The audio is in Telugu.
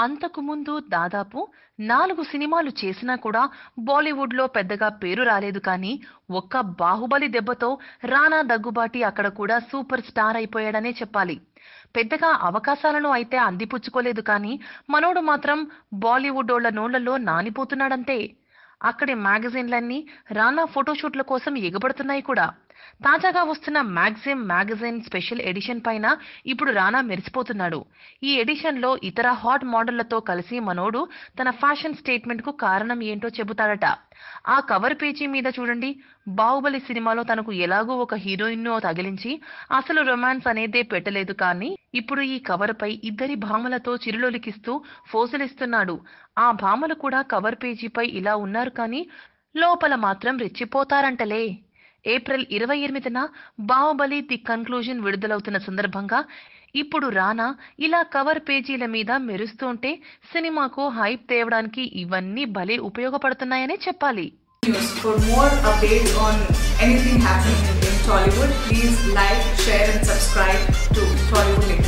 అంతకుముందు దాదాపు నాలుగు సినిమాలు చేసినా కూడా బాలీవుడ్లో పెద్దగా పేరు రాలేదు కానీ ఒక్క బాహుబలి దెబ్బతో రానా దగ్గుబాటి అక్కడ కూడా సూపర్ స్టార్ అయిపోయాడనే చెప్పాలి. పెద్దగా అవకాశాలను అయితే అందిపుచ్చుకోలేదు కానీ మనోడు మాత్రం బాలీవుడ్ నోళ్ళలో నానిపోతున్నాడంతే. అక్కడి మ్యాగజైన్లన్నీ రానా ఫోటోషూట్ల కోసం ఎగబడుతున్నాయి కూడా. తాజాగా వస్తున్న మ్యాగ్జిమ్ మ్యాగజైన్ స్పెషల్ ఎడిషన్ పైన ఇప్పుడు రానా మెరిసిపోతున్నాడు. ఈ ఎడిషన్లో ఇతర హాట్ మోడళ్ళతో కలిసి మనోడు తన ఫ్యాషన్ స్టేట్మెంట్కు కారణం ఏంటో చెబుతాడట. ఆ కవర్ పేజీ మీద చూడండి. బాహుబలి సినిమాలో తనకు ఎలాగో ఒక హీరోయిన్ను తగిలించి అసలు రొమాన్స్ అనేదే పెట్టలేదు కానీ ఇప్పుడు ఈ కవర్ పై ఇద్దరి భామలతో చిరులొలికిస్తూ ఫోజులిస్తున్నాడు. ఆ భామలు కూడా కవర్ పేజీపై ఇలా ఉన్నారు కానీ లోపల మాత్రం రెచ్చిపోతారంటలే. ఏప్రిల్ ఇరవై ఎనిమిదిన బాహుబలి ది కన్క్లూజన్ విడుదలవుతున్న సందర్భంగా ఇప్పుడు రానా ఇలా కవర్ పేజీల మీద మెరుస్తుంటే సినిమాకు హైప్ తేవడానికి ఇవన్నీ భలే ఉపయోగపడుతున్నాయనే చెప్పాలి. Tollywood please like share and subscribe to Tollywood